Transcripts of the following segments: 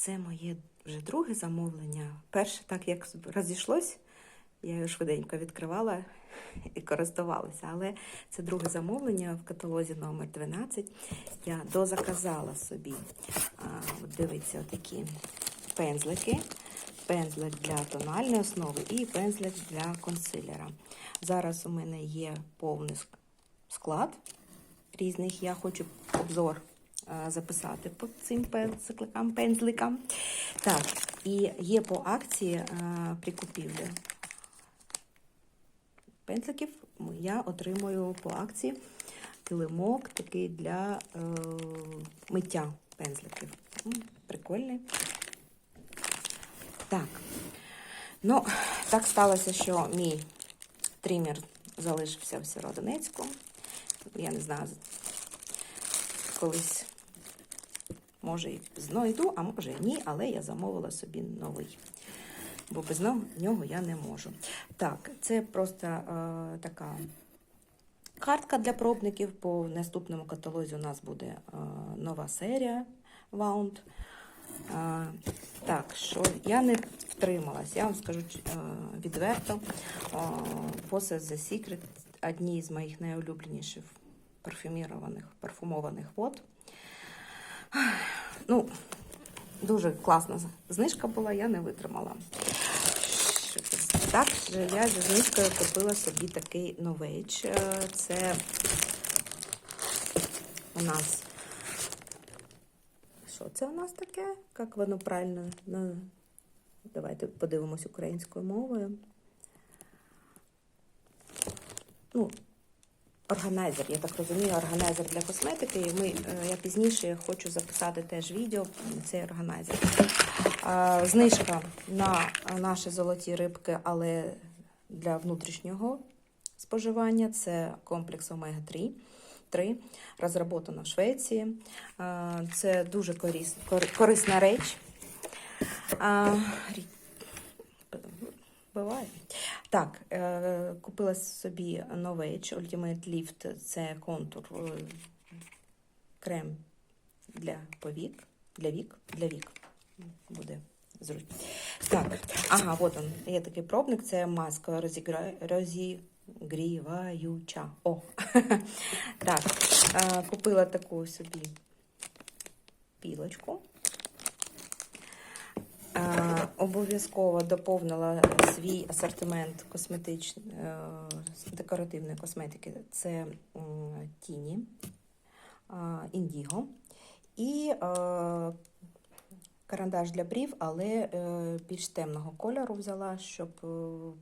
Це моє вже друге замовлення. Перше, так як розійшлось, я його швиденько відкривала і користувалася. Але це друге замовлення в каталозі номер 12. Я дозаказала собі. А, от дивіться, отакі пензлики. Пензлик для тональної основи і пензлик для консилера. Зараз у мене є повний склад різних. Я хочу обзор записати по цим пензликам, пензликам. Так, і є по акції е, при купівлі пензликів. Я отримую по акції килимок такий для е, миття пензликів. Прикольний. Так. Ну, так сталося, що мій тример залишився в Сєродонецьку. Я не знаю, колись, може, і знайду, а може ні, але я замовила собі новий. Бо без нього я не можу. Так, це просто е, така картка для пробників. По наступному каталозі у нас буде е, нова серія Wound. Е, так, що я не втрималась, я вам скажу е, відверто. Е, The Secret одні з моїх найулюбленіших парфюмірованих, парфумованих вод. Ну, дуже класна знижка була, я не витримала. Так, я зі знижкою купила собі такий новейч. Це у нас. Що це у нас таке? Як воно правильно? Давайте подивимось українською мовою. Ну, органайзер, я так розумію, органайзер для косметики. І ми, е, я пізніше хочу записати теж відео цей органайзер. Знижка на наші золоті рибки, але для внутрішнього споживання це комплекс омега 3 3, розроблена в Швеції. Це дуже корис, кор- корисна реч. Буває. Так, е, купила собі Novage Ultimate Lift. Це контур е, крем для повік, для вік, для вік. Буде зручно. Так, ага, от он. Є такий пробник, це маска розігріваюча. О! так, е, купила таку собі пілочку. Е, Обов'язково доповнила свій асортимент косметичний, декоративної косметики. Це тіні, е, індіго і е, карандаш для брів, але е, більш темного кольору взяла, щоб е,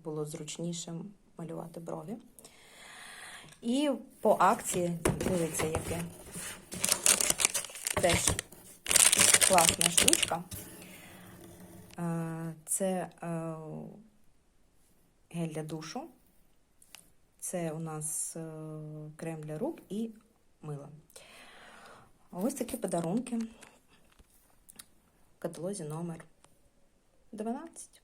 було зручніше малювати брові. І по акції, дивіться, яке теж класна штучка. Це е, гель для душу. Це у нас е, крем для рук і мило. Ось такі подарунки. В каталозі номер 12.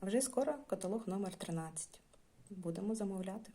А вже скоро каталог номер 13. Будемо замовляти.